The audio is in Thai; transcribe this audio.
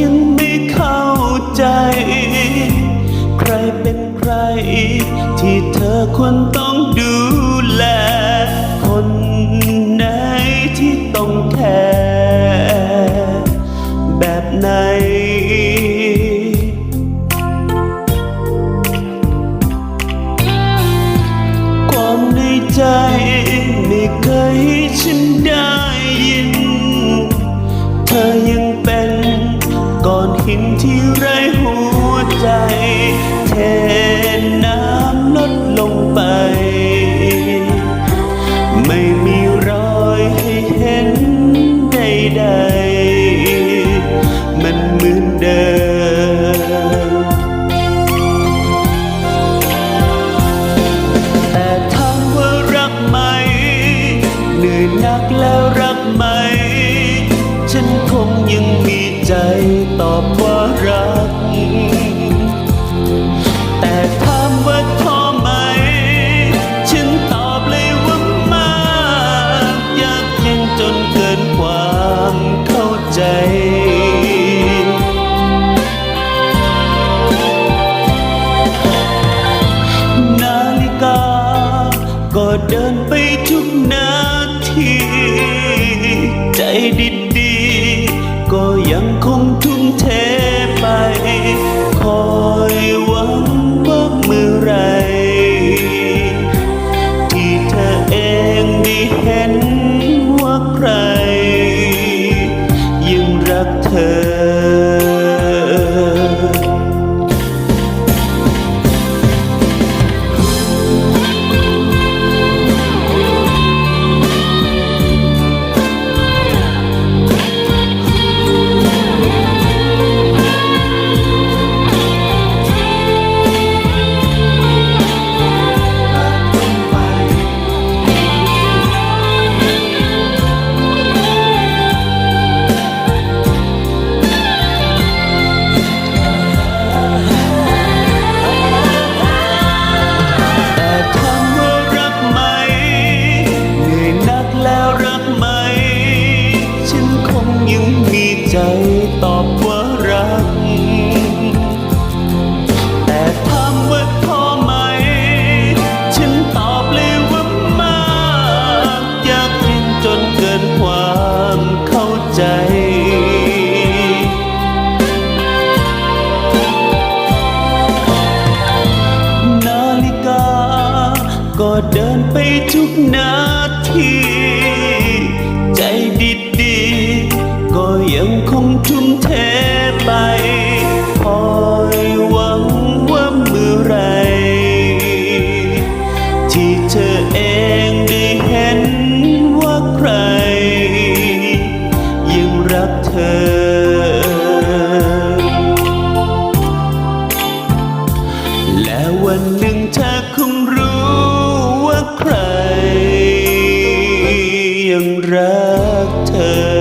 ยังไม่เข้าใจ ใครเป็นใคร ที่เธอควรต้องดูแล คนไหนที่ต้องแคร์แบบไหนความในใจ ที่ไร้หัวใจเทน้ำลดลงไป ไม่มีรอยให้เห็นใดๆ มันเหมือนเดิม แต่ถามว่ารักไหม เหนื่อยหนักแล้วรักไหม ฉันคงยังมีใจตอบว่า ทุกนาที ใจดีๆ ก็ยังคงทุ่มเทไป คอยหวังว่าเมื่อไหรที่เธอเองได้เห็นว่าใคร ยังรักเธอ ตอบว่ารัก แต่ถามว่าท้อไหม ฉันตอบเลยว่ามากอยากเย็นจนเกินความเข้าใจ นาฬิกา ก็เดินไปทุกนาที วันหนึ่งเธอคงรู้ว่าใครยังรักเธอ